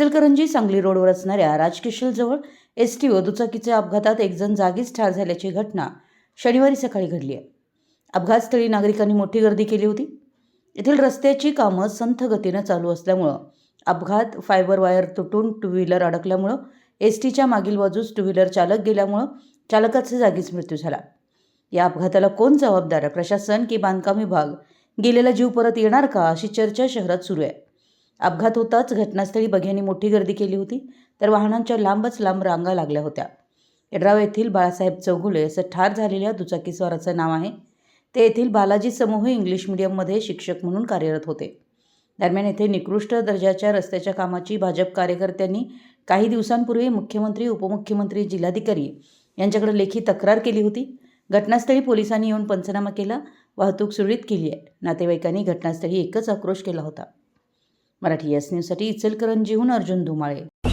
इचलकरंजी सांगली रोडवर असणाऱ्या राजकिशलजवळ S T व दुचाकीच्या अपघातात एकजण जागीच ठार झाल्याची घटना शनिवारी सकाळी घडली आहे. अपघातस्थळी नागरिकांनी मोठी गर्दी केली होती. येथील रस्त्याची कामं संथ गतीनं चालू असल्यामुळं अपघात फायबर वायर तुटून टू व्हीलर अडकल्यामुळं एस टीच्या मागील बाजूस टू व्हीलर चालक गेल्यामुळं चालकाचा जागीच मृत्यू झाला. या अपघाताला कोण जबाबदार? प्रशासन की बांधकाम विभाग? गेलेला जीव परत येणार का? अशी चर्चा शहरात सुरू आहे. अपघात होताच घटनास्थळी बघ्यांनी मोठी गर्दी केली होती तर वाहनांच्या लांबच लांब रांगा लागल्या होत्या. यड्राव येथील बाळासाहेब चौगुले असं ठार झालेल्या दुचाकीस्वाराचं नाव आहे. ते येथील बालाजी समूह इंग्लिश मिडियममध्ये शिक्षक म्हणून कार्यरत होते. दरम्यान येथे निकृष्ट दर्जाच्या रस्त्याच्या कामाची भाजप कार्यकर्त्यांनी काही दिवसांपूर्वी मुख्यमंत्री उपमुख्यमंत्री जिल्हाधिकारी यांच्याकडे लेखी तक्रार केली होती. घटनास्थळी पोलिसांनी येऊन पंचनामा केला वाहतूक सुरळीत केली आहे. नातेवाईकांनी घटनास्थळी एकच आक्रोश केला होता. मराठी एस न्यूजसाठी इचलकरंजीहून अर्जुन धुमाळे.